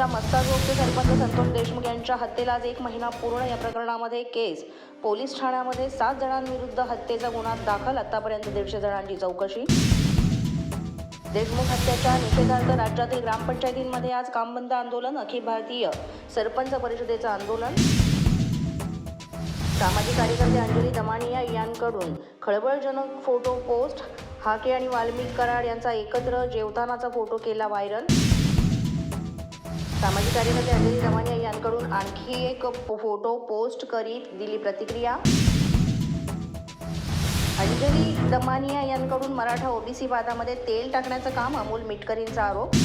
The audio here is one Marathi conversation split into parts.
सरपंच संतोष देशमुख यांच्या हत्येला आज एक महिना पूर्ण या प्रकरणामध्ये केस. पोलीस ठाण्यामध्ये सात जणांविरुद्ध हत्येचा गुन्हा दाखल आतापर्यंत दीडशे जणांची चौकशी. देशमुख हत्याच्या निषेधार्थ राज्यातील ग्रामपंचायतींमध्ये आज कामबंद आंदोलन अखिल भारतीय सरपंच परिषदेचं आंदोलन. सामाजिक कार्यकर्ते अंजली दमानिया यांकडून खळबळजनक फोटो पोस्ट. हाके आणि वाल्मिक कराड यांचा एकत्र जेवतानाचा फोटो केला व्हायरल. सामाजिक कार्यकर्ते अंजली दमानिया यांकडून आणखी एक फोटो पोस्ट करीत दिली प्रतिक्रिया. अंजली दमानिया यांकडून मराठा ओबीसी वादामध्ये तेल टाकण्याचं काम अमोल मिटकरींचा आरोप.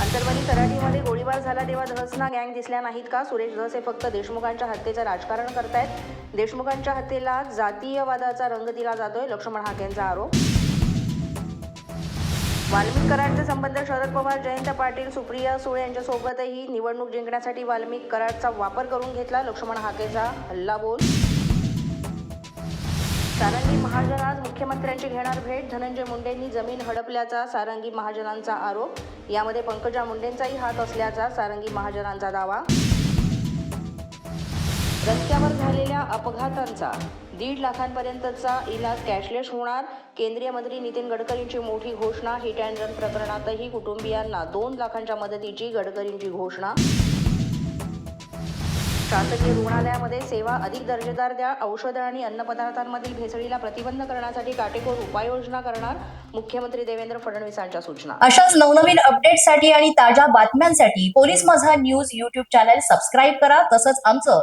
अंतर्मनी तराठीमध्ये गोळीबार झाला तेव्हा धसना गँग दिसल्या नाहीत का? सुरेश धस हे फक्त देशमुखांच्या हत्येचं राजकारण करतायत. देशमुखांच्या हत्येला जातीयवादाचा रंग दिला जातोय लक्ष्मण हाकेंचा आरोप. वाल्मिक कराडचे संबंध शरद पवार जयंत पाटील सुप्रिया सुळे यांच्यासोबतही निवडणूक जिंकण्यासाठी वाल्मिक कराडचा वापर करून घेतला. लक्ष्मण हाकेचा हल्लाबोल सारंगी महाजन आज मुख्यमंत्र्यांची घेणार भेट. धनंजय मुंडेंनी जमीन हडपल्याचा सारंगी महाजनांचा आरोप. यामध्ये पंकजा मुंडेंचाही हात असल्याचा सारंगी महाजनांचा दावा. रस्त्यावर झालेल्या अपघातांचा दीड लाखांपर्यंतचा इलाज कॅशलेस होणार. केंद्रीय मंत्री नितीन गडकरींची मोठी घोषणा हिट अँड रन प्रकरणातही कुटुंबियांना दोन लाखांच्या मदतीची गडकरींची घोषणा. शासकीय रुग्णालयामध्ये सेवा अधिक दर्जेदार द्या औषधं आणि अन्नपदार्थांमधील भेसळीला प्रतिबंध करण्यासाठी काटेकोर उपाययोजना करणार मुख्यमंत्री देवेंद्र फडणवीसांच्या सूचना. अशाच नवनवीन अपडेटसाठी आणि ताज्या बातम्यांसाठी police Majha news YouTube channel subscribe करा. तसंच आमचं